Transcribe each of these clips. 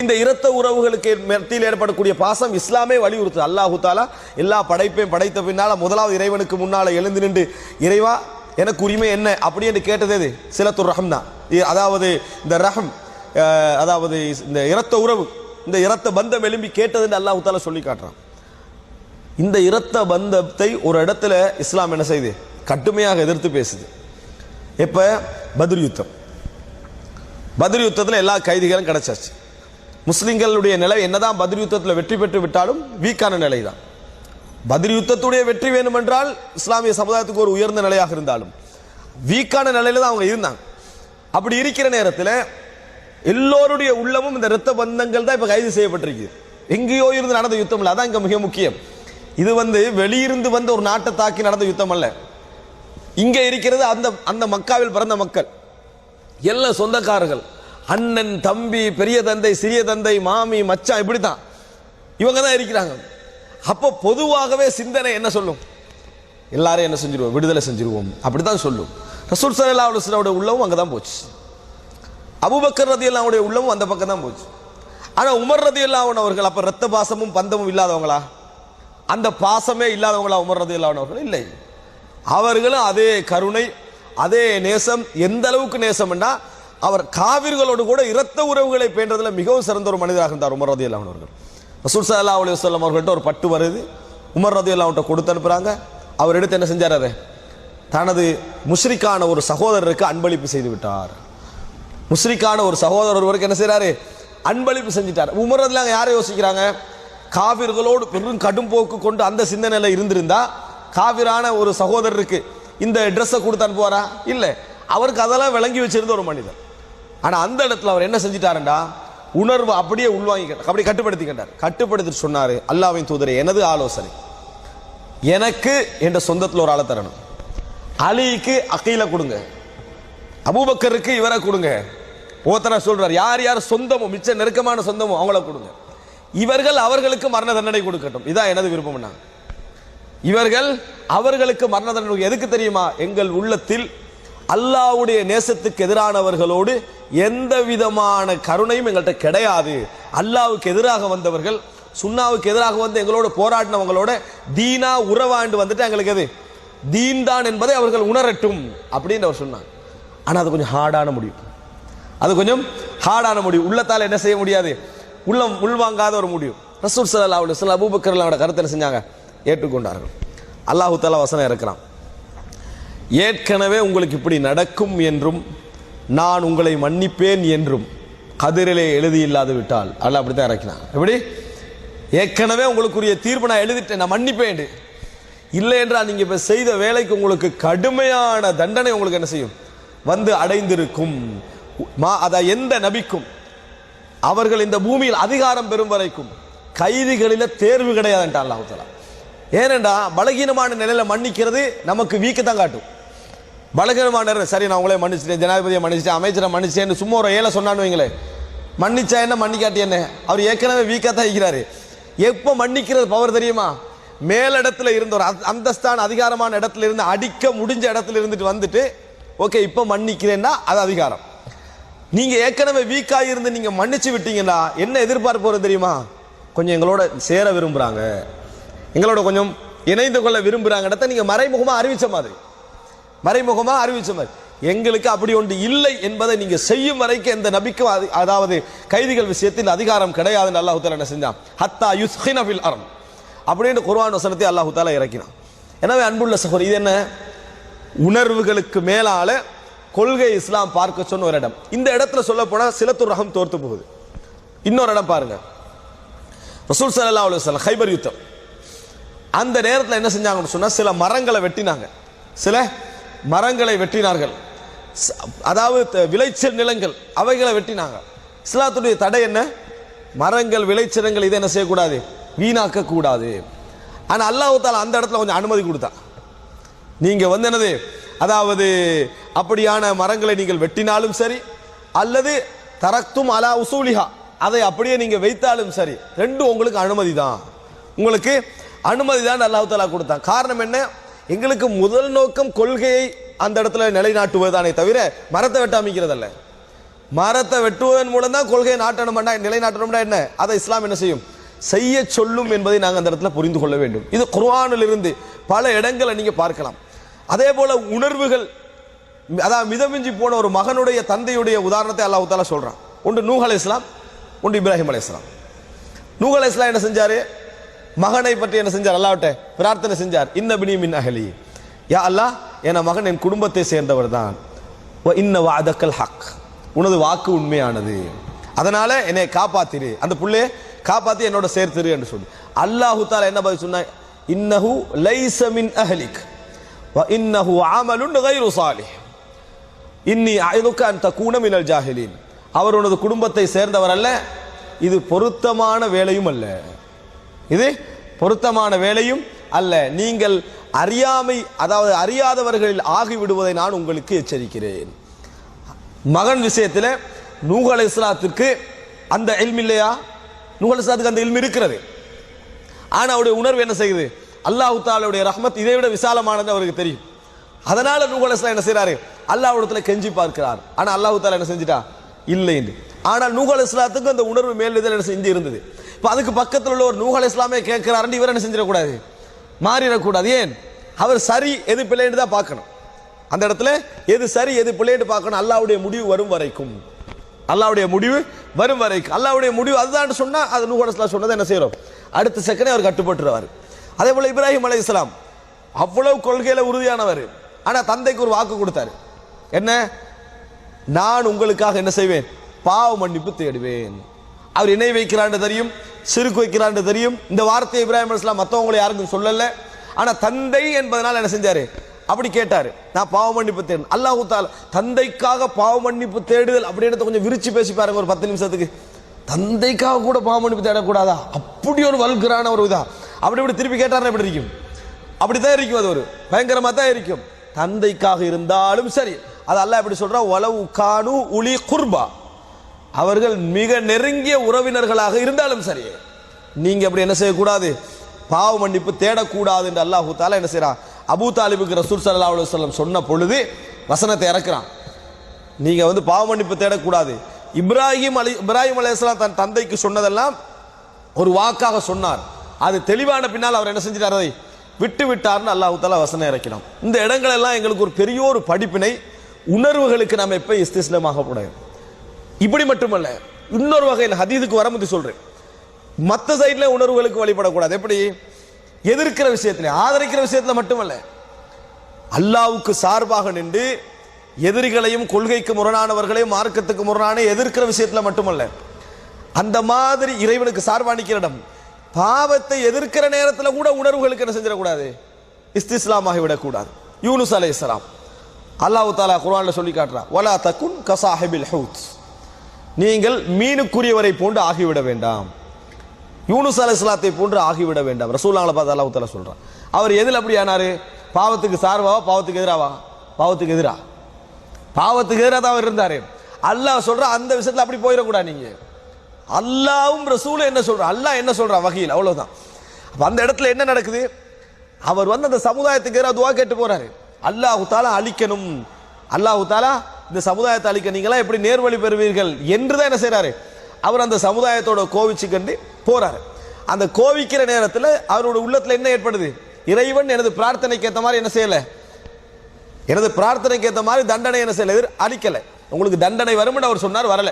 இந்த இரத்த உறவுகளுக்கு மத்தியில் ஏற்படக்கூடிய பாசம் இஸ்லாமே வலியுறுத்து அல்லாஹு தாலா எல்லா படைப்பையும் படைத்த பின்னால முதலாவது இறைவனுக்கு முன்னால எழுந்து நின்று இறைவா எனக்கு உரிமை என்ன? அப்படி என்று கேட்டது எது? சிலத்துர் ரஹம் தான். அதாவது இந்த ரஹம் அஹ், அதாவது இந்த இரத்த உறவு இந்த இரத்த பந்தம் எழும்பி கேட்டதுன்னு அல்லாஹு தாலா சொல்லி காட்டுறான். இந்த இரத்த பந்தத்தை ஒரு இடத்துல இஸ்லாம் என்ன செய்யுது கடுமையாக எதிர்த்து பேசுது. இப்போ பத்ர் யுத்தம். பத்ர் யுத்தத்தில் எல்லா கைதிகளும் கிடச்சாச்சு. முஸ்லிம்களுடைய நிலை என்னதான் பத்ர் யுத்தத்தில் வெற்றி பெற்று விட்டாலும் வீக்கான நிலை தான் பத்ர் யுத்தத்துடைய வெற்றி வேண்டுமென்றால் இஸ்லாமிய சமுதாயத்துக்கு ஒரு உயர்ந்த நிலையாக இருந்தாலும் வீக்கான நிலையில தான் அவங்க இருந்தாங்க. அப்படி இருக்கிற நேரத்தில் எல்லோருடைய உள்ளமும் இந்த இரத்த பந்தங்கள் தான் இப்போ கைது செய்யப்பட்டிருக்கு. எங்கேயோ இருந்து நடந்த யுத்தம் இல்லை அதான் இங்கே மிக முக்கியம். இது வந்து வெளியிருந்து வந்த ஒரு நாட்டை தாக்கி நடந்த யுத்தம் அல்ல. இங்கே இருக்கிறது அந்த அந்த மக்காவில் பிறந்த மக்கள். எல்லாம் சொந்தக்காரர்கள். அண்ணன் தம்பி பெரிய தந்தை சிறிய தந்தை மாமி மச்சான் இப்படித்தான். இவங்க தான் இருக்கிறாங்க. அப்போ பொதுவாகவே சிந்தனை என்ன சொல்லும்? எல்லாரும் என்ன செஞ்சிருவோம்? விடுதலை செஞ்சிருவோம். அப்படிதான் சொல்லும். ரசூல் சல்லா அலுவலோட உள்ளவும் அங்கே தான் போச்சு. அபுபக்கர் ரதி அல்லாவுடைய உள்ளமும் அந்த பக்கம் தான் போச்சு. ஆனால் உமர் ரதி அல்லாவன் அவர்கள் அப்போ ரத்த பாசமும் பந்தமும் இல்லாதவங்களா? அந்த பாசமே இல்லாதவங்களா உமர் ரதி அல்லாவன் அவர்கள்? இல்லை. அவர்களும் அதே கருணை அதே நேசம் எந்த அளவுக்கு நேசம்னா அவர் காவிர்களோடு கூட இரத்த உறவுகளை பேண்டதில் மிகவும் சிறந்த ஒரு மனிதராக இருந்தார் உமர் ரதி அல்லாவன் அவர்கள். ரசூல் சல்லா அலி வல்லம் அவர்கள்ட்ட ஒரு பட்டு வருது. உமர் ரதி அல்லாவன்ட்ட கொடுத்து அனுப்புறாங்க. அவர் எடுத்து என்ன செஞ்சார்? தனது முஸ்ரிக்கான ஒரு சகோதரருக்கு அன்பளிப்பு செய்து விட்டார். முஸ்ரிக்கான ஒரு சகோதரர் ஒருவருக்கு என்ன செய்கிறாரு அன்பளிப்பு செஞ்சிட்டார். உமரதுல யாரை யோசிக்கிறாங்க? காவிர்களோடு பெரும் கடும் போக்கு கொண்டு அந்த சிந்தனையில் இருந்திருந்தா காவிரான ஒரு சகோதரருக்கு இந்த ட்ரெஸ்ஸை கொடுத்து அனுப்புவாரா? இல்லை. அவருக்கு அதெல்லாம் விளங்கி வச்சிருந்த ஒரு மனிதர். ஆனால் அந்த இடத்துல அவர் என்ன செஞ்சிட்டாருண்டா? உணர்வு அப்படியே உள்வாங்கி அப்படியே கட்டுப்படுத்திக்கிட்டார் கட்டுப்படுத்திட்டு சொன்னார் அல்லாவின் தூதரே எனது ஆலோசனை. எனக்கு என்ற சொந்தத்தில் ஒரு ஆளை தரணும். அலிக்கு அக்கீல கொடுங்க. அபூபக்கருக்கு இவரை கொடுங்க. ஓத்தனா சொல்றார் யார் யார் சொந்தமோ மிச்ச நெருக்கமான சொந்தமோ அவங்கள கொடுங்க. இவர்கள் அவர்களுக்கு மரண தண்டனை கொடுக்கட்டும். இதான் எனது விருப்பம்னா. இவர்கள் அவர்களுக்கு மரண தண்டனை எதுக்கு தெரியுமா? எங்கள் உள்ளத்தில் அல்லாவுடைய நேசத்துக்கு எதிரானவர்களோடு எந்த விதமான கருணையும் எங்கள்கிட்ட கிடையாது. அல்லாவுக்கு எதிராக வந்தவர்கள் சுன்னாவுக்கு எதிராக வந்து எங்களோட போராடினவங்களோட தீனா உறவாண்டு வந்துட்டு எங்களுக்கு எது? தீன் தான் என்பதை அவர்கள் உணரட்டும் அப்படின்னு அவர் சொன்னாங்க. ஆனால் அது கொஞ்சம் ஹார்டான முடிவு. அது கொஞ்சம் ஹார்டான முடிவு. உள்ளத்தால் என்ன செய்ய முடியாது? உள்ளம் உள்வாங்காத ஒரு முடிவு. ரசூல் சல்லா அலி வஸல்லம் அபூபக்கர் அவரோட கருத்தை செஞ்சாங்க? ஏற்றுக்கொண்டார்கள். அல்லாஹு தஆலா வசனம் இருக்கிறான் ஏற்கனவே உங்களுக்கு இப்படி நடக்கும் என்றும் நான் உங்களை மன்னிப்பேன் என்றும் கதிரிலே எழுதி இல்லாது விட்டால். அல்லாஹ் அப்படித்தான் இறக்கினான். எப்படி? ஏற்கனவே உங்களுக்குரிய தீர்ப்பு நான் எழுதிட்டேன் நான் மன்னிப்பேன் இல்லை என்றால் நீங்கள் இப்போ செய்த வேலைக்கு உங்களுக்கு கடுமையான தண்டனை உங்களுக்கு என்ன செய்யும்? வந்து அடைந்திருக்கும். மா அதை எந்த நபிக்கும்? அவர்கள் இந்த பூமியில் அதிகாரம் பெறும் வரைக்கும் கைதிகளில் தேர்வு கிடையாதுன்ட்டான் அல்லாஹ் ஏனென்றா பலகீனமான நிலையில் மன்னிக்கிறது நமக்கு வீக்கத்தான் காட்டும். பலகீனமான சரி நான் உங்களே மன்னிச்சிட்டேன் ஜனாதிபதியை மன்னிச்சிட்டேன் அமைச்சரை மன்னிச்சிட்டேன் சும்மா ஒரு ஏழை சொன்னான்னு வைங்களேன். மன்னிச்சா என்ன மன்னிக்காட்டி என்ன? அவர் ஏற்கனவே வீக்காக தான் இருக்கிறாரு. எப்போ மன்னிக்கிறது பவர் தெரியுமா? மேலிடத்துல இருந்த ஒரு அந்த- அந்தஸ்தான அதிகாரமான இடத்துல இருந்து அடிக்க முடிஞ்ச இடத்துல இருந்துட்டு வந்துட்டு ஓகே இப்போ மன்னிக்கிறேன்னா அது அதிகாரம். நீங்கள் ஏற்கனவே வீக்காக இருந்து நீங்கள் மன்னிச்சு விட்டீங்கன்னா என்ன எதிர்பார்ப்பு வரும் தெரியுமா? கொஞ்சம் எங்களோட சேர விரும்புகிறாங்க எங்களோட கொஞ்சம் இணைந்து கொள்ள விரும்புகிறாங்க இடத்த நீங்கள் மறைமுகமாக அறிவித்த மாதிரி. மறைமுகமாக அறிவிச்ச மாதிரி. எங்களுக்கு அப்படி ஒன்று இல்லை என்பதை நீங்கள் செய்யும் வரைக்கும் எந்த நபிக்கும் அது- அதாவது கைதிகள் விஷயத்தில் அதிகாரம் கிடையாதுன்னு அல்லாஹு தாலா என்ன செஞ்சான்? ஹத்தா யுஸ்ஹின ஃபில் அரம் அப்படின்னு குர்வான் வசனத்தை அல்லாஹு தாலா இறக்கினான். எனவே அன்புள்ள சகோதரி இது என்ன? உணர்வுகளுக்கு மேலால கொள்கை இஸ்லாம் பார்க்க சொன்ன ஒரு இடம். இந்த இடத்துல சொல்ல போனால் சிலத்துர் ரகம் தோர்த்து போகுது. இன்னொரு இடம் பாருங்க. ரசூல் சல்லா அலுவலம் ஹைபர் யுத்தம். அந்த நேரத்தில் என்ன செஞ்சாங்கன்னு சொன்னால் சில மரங்களை வெட்டினாங்க. சில மரங்களை வெட்டினார்கள். அதாவது த- விளைச்சல் நிலங்கள் அவைகளை வெட்டினாங்க. இஸ்லாத்துடைய தடை என்ன? மரங்கள் விளைச்சலங்கள் இதை என்ன செய்யக்கூடாது? வீணாக்க கூடாது ஆனால் அல்லாஹால அந்த இடத்துல கொஞ்சம் அனுமதி கொடுத்தான் நீங்க வந்து என்னது? அதாவது அப்படியான மரங்களை நீங்கள் வெட்டினாலும் சரி அல்லது தரக்தும் அலா உசூலிஹா அதை அப்படியே நீங்க வைத்தாலும் சரி ரெண்டும் உங்களுக்கு அனுமதி தான். உங்களுக்கு அனுமதி தான் அல்லாஹ் கொடுத்தான். காரணம் என்ன? எங்களுக்கு முதல் நோக்கம் கொள்கையை அந்த இடத்துல நிலைநாட்டுவதுதானே தவிர மரத்தை வெட்டாமிக்கிறதல்ல மரத்தை வெட்டுவதன் மூலம் தான் கொள்கையை நாட்டணும்னா நிலைநாட்டணும்னா என்ன? அதை இஸ்லாம் என்ன செய்யும்? செய்ய சொல்லும் என்பதை நாங்கள் அந்த இடத்துல புரிந்து கொள்ள வேண்டும். இது குர்வானில் இருந்து பல இடங்களை நீங்கள் பார்க்கலாம். அதே போல உணர்வுகள் அதாவது மிதமிஞ்சி போன ஒரு மகனுடைய தந்தையுடைய உதாரணத்தை அல்லாஹ் தாலா சொல்கிறான் ஒன்று நூஹ் அலை இஸ்லாம் ஒன்று இப்ராஹிம் அலை இஸ்லாம். நூஹ் அலை இஸ்லாம் என்ன செஞ்சாரு? மகனை பற்றி என்ன செஞ்சார்? அல்லாவிட்ட பிரார்த்தனை செஞ்சார். இன்ன பினி மின் அஹலி. யா அல்லாஹ் என மகன் என் குடும்பத்தை சேர்ந்தவர் தான். இன்ன வாதக்கல் ஹக். உனது வாக்கு உண்மையானது. அதனால என்னை காப்பாத்திரு. அந்த புள்ளைய காப்பாத்தி என்னோட சேர்த்துரு என்று சொல்லி. அல்லாஹு தால என்ன பதில் சொன்னா இன்னஹு லைஸ மின் அஹலிக். வ இன்னஹு ஆமலுன் கைரு சாலி இன்னி அயதுக்கு அந்த தக்கூன மினல் ஜாஹிலீன். அவர் உனது குடும்பத்தை சேர்ந்தவர் அல்ல. இது பொருத்தமான வேலையும் அல்ல. இது பொருத்தமான வேலையும் அல்ல. நீங்கள் அறியாமை அதாவது அறியாதவர்களில் ஆகிவிடுவதை நான் உங்களுக்கு எச்சரிக்கிறேன். மகன் விஷயத்தில் நூகல் இஸ்லாத்திற்கு அந்த இல்ம் இல்லையா? நூகல் இஸ்லாத்துக்கு அந்த இல்ம் இருக்கிறது. ஆனால் அவருடைய உணர்வு என்ன செய்யுது? அல்லாஹு தாலுடைய ரஹ்மத் இதை விட விசாலமானது அவருக்கு தெரியும். அதனால நூகல் இஸ்லாம் என்ன செய்கிறாரு அல்லாஹ்விடத்துல கெஞ்சி பார்க்கிறார். ஆனால் அல்லாஹு தாலா என்ன செஞ்சிட்டா? இல்லை என்று. ஆனால் நூகல் இஸ்லாத்துக்கு அந்த உணர்வு மேல் என்ன செஞ்சு இருந்தது. இப்போ அதுக்கு பக்கத்தில் உள்ள ஒரு நூஹ் இஸ்லாமே கேட்கிறாருன்னு இவர் என்ன செஞ்சிடக்கூடாது? மாறிடக்கூடாது. ஏன்? அவர் சரி எது பிள்ளைன்னு தான் பார்க்கணும். அந்த இடத்துல எது சரி எது பிள்ளைன்னு பார்க்கணும். அல்லாவுடைய முடிவு வரும் வரைக்கும். அல்லாவுடைய முடிவு வரும் வரைக்கும். அல்லாவுடைய முடிவு அதுதான் சொன்னால் அது நூஹ் இஸ்லாம் சொன்னதை என்ன செய்கிறோம் அடுத்த செகண்டே அவர் கட்டுப்பட்டுருவார். அதே போல் இப்ராஹிம் இஸ்லாம் அவ்வளவு கொள்கையில உறுதியானவர். ஆனா தந்தைக்கு ஒரு வாக்கு கொடுத்தாரு. என்ன? நான் உங்களுக்காக என்ன செய்வேன்? பாவ மன்னிப்பு தேடுவேன். அவர் இணை வைக்கிறான்னு தெரியும் சிறுக்கு வைக்கிறான்னு தெரியும். இந்த வார்த்தை இப்ராஹிம் அலிஸ்லாம் மற்றவங்களை யாருக்கும் சொல்லல. ஆனா தந்தை என்பதனால என்ன செஞ்சாரு? அப்படி கேட்டாரு. நான் பாவ மன்னிப்பு தேடு. அல்லாஹு தந்தைக்காக பாவ மன்னிப்பு தேடுதல் அப்படின்றத கொஞ்சம் விரிச்சு பேசி பாருங்க ஒரு பத்து நிமிஷத்துக்கு. தந்தைக்காக கூட பாவ மன்னிப்பு தேடக்கூடாதா? அப்படி ஒரு வல்கரான ஒரு இதா. அப்படி இப்படி திருப்பி கேட்டார் எப்படி இருக்கும்? அப்படித்தான் இருக்கும் அது ஒரு. பயங்கரமா தான் இருக்கும். தந்தைக்காக இருந்தாலும் சரி. அது அல்லாஹ் எப்படி சொல்றா? உளவு கானு உளி குர்பா. அவர்கள் மிக நெருங்கிய உறவினர்களாக இருந்தாலும் சரி. நீங்க அப்படி என்ன செய்யக்கூடாது? பாவ மன்னிப்பு தேடக்கூடாது என்று அல்லாஹு தாலா என்ன செய்யறான் அபூ தாலிபுக்கு ரசூல் சல்லா அலைஹி சொன்ன பொழுது வசனத்தை இறக்குறான். நீங்க வந்து பாவ மன்னிப்பு தேடக்கூடாது. இப்ராஹிம் அலி இப்ராஹிம் அலைஹிஸ்ஸலாம் தன் தந்தைக்கு சொன்னதெல்லாம் ஒரு வாக்காக சொன்னார். அது தெளிவான பின்னால் அவர் என்ன செஞ்சிட்டார்? அதை விட்டு விட்டார்னு அல்லாஹு தாலா வசனம் இறக்கினோம் இந்த இடங்கள் எல்லாம் எங்களுக்கு ஒரு பெரிய ஒரு படிப்பினை உணர்வுகளுக்கு நாம் எப்போ இஸ்திஸ்லமாக கூடாது இப்படி மட்டுமல்ல இன்னொரு வகையில் ஹதீதுக்கு வரும்போது சொல்றேன். மற்ற சைட்ல உணர்வுகளுக்கு வழிபடக்கூடாது. எப்படி? எதிர்க்கிற விஷயத்துல ஆதரிக்கிற விஷயத்துல மட்டுமல்ல. அல்லாவுக்கு சார்பாக நின்று எதிரிகளையும் கொள்கைக்கு முரணானவர்களையும் மார்க்கத்துக்கு முரணான எதிர்க்கிற விஷயத்துல மட்டுமல்ல அந்த மாதிரி இறைவனுக்கு சார்பாணிக்கிற இடம் பாவத்தை எதிர்க்கிற நேரத்தில் கூட உணர்வுகளுக்கு என்ன செஞ்சிடக்கூடாது? இஸ்திஸ்லாமாகி விடக்கூடாது. யூனுஸ் அலை இஸ்லாம் அல்லாஹு தாலா குரானில் சொல்லி காட்டுறான். ஒலா தக்குன் கசாஹிபில் ஹவுத் நீங்கள் மீனுக்குரியவரை போன்று ஆகிவிட வேண்டாம். யூனுஸ் அலி இஸ்லாத்தை போன்று ஆகிவிட வேண்டாம். ரசூலாங்களை பார்த்து அல்லாஹ் தாலா சொல்கிறான் அவர் எதில் அப்படி ஆனாரு? பாவத்துக்கு சார்பாவா பாவத்துக்கு எதிராவா? பாவத்துக்கு எதிரா? பாவத்துக்கு எதிராக தான் அவர் இருந்தார். அல்லாஹ் சொல்கிற அந்த விஷயத்தில் அப்படி போயிடக்கூடாது நீங்க. அல்லாவும் ரசூலும் என்ன சொல்கிறான் அல்லாஹ் என்ன சொல்கிறான் வகையில் அவ்வளோதான் அப்போ அந்த இடத்துல என்ன நடக்குது? அவர் வந்து அந்த சமுதாயத்துக்கு எதிராக துவா கேட்டு போகிறாரு அல்லாஹு தாலா அழிக்கணும். அல்லாஹு தாலா இந்த சமுதாயத்தை அழிக்க நீங்களா எப்படி நேர்வழி பெறுவீர்கள் என்று தான் என்ன செய்கிறாரு அவர் அந்த சமுதாயத்தோட கோவிச்சு கண்டு போறாரு. அந்த கோவிக்கிற நேரத்தில் அவரோட உள்ளத்தில் என்ன ஏற்படுது? இறைவன் எனது பிரார்த்தனைக்கு ஏற்ற மாதிரி என்ன செய்யலை? எனது பிரார்த்தனைக்கு ஏற்ற மாதிரி தண்டனை என்ன செய்யலை? எதிர் உங்களுக்கு தண்டனை வரும்னு அவர் சொன்னார் வரல.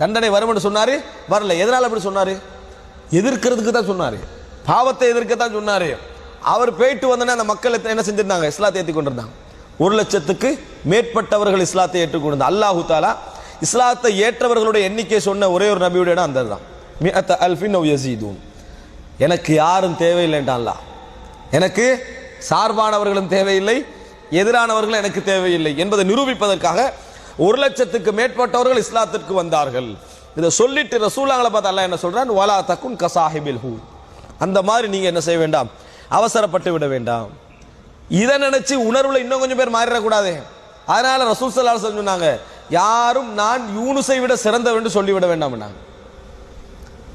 தண்டனை வரும்னு சொன்னாரு வரல. எதனால் அப்படி சொன்னாரு? எதிர்க்கிறதுக்கு தான் சொன்னாரு. பாவத்தை எதிர்க்க தான் சொன்னாரு. அவர் போயிட்டு வந்தோன்னே அந்த மக்கள் என்ன செஞ்சிருந்தாங்க? இஸ்லாத்தை ஏற்றி கொண்டிருந்தாங்க. ஒரு லட்சத்துக்கு மேற்பட்டவர்கள் இஸ்லாத்தை ஏற்றுக்கொண்டு அல்லாஹு தாலா இஸ்லாத்தை ஏற்றவர்களுடைய எண்ணிக்கை சொன்ன ஒரே ஒரு நபியுடைய இடம் அந்த தான் மிஅத்த அல்ஃபின் அவ் எனக்கு யாரும் தேவையில்லைன்றான் அல்லாஹ். எனக்கு சார்பானவர்களும் தேவையில்லை எதிரானவர்களும் எனக்கு தேவையில்லை என்பதை நிரூபிப்பதற்காக ஒரு லட்சத்துக்கு மேற்பட்டவர்கள் இஸ்லாத்திற்கு வந்தார்கள். இதை சொல்லிட்டு ரசூலாங்களை பார்த்து அல்ல என்ன சொல்றான்? வலா தக்குன் கசாஹிபில் ஹூ. அந்த மாதிரி நீங்க என்ன செய்ய வேண்டாம். அவசரப்பட்டு விட வேண்டாம். இதை நினைச்சு உணர்வுல இன்னும் கொஞ்சம் பேர் மாறிடக்கூடாது. அதனால ரசூல் சல்லா சொன்னாங்க யாரும் நான் யூனுஸை விட சிறந்தவன் சொல்லிவிட வேண்டாம்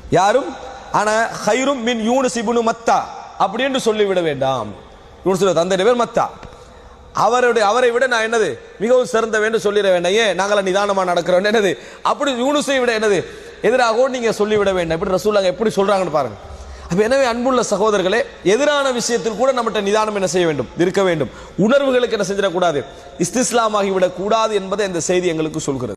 யாரும் ஆனா ஹைரும் மின் யூனுஸ் இபுனு மத்தா அப்படின்னு சொல்லிவிட வேண்டாம். யூனுஸ் தந்தைய பேர் மத்தா. அவருடைய அவரை விட நான் என்னது மிகவும் சிறந்த வேண்டும் சொல்லிட வேண்டாம். ஏன்? நாங்களாம் நிதானமா நடக்கிறோம். என்னது? அப்படி யூனுஸை விட என்னது எதிராகவும் நீங்க சொல்லிவிட வேண்டாம். இப்படி ரசூலாங்க எப்படி சொல்றாங்கன்னு பாருங்க. அப்போ எனவே அன்புள்ள சகோதரர்களே எதிரான விஷயத்தில் கூட நம்மகிட்ட நிதானம் என்ன செய்ய வேண்டும்? இருக்க வேண்டும். உணர்வுகளுக்கு என்ன செஞ்சிடக்கூடாது? இஸ்திஸ்லாமாகி கூடாது என்பதை இந்த செய்தி எங்களுக்கு சொல்கிறது.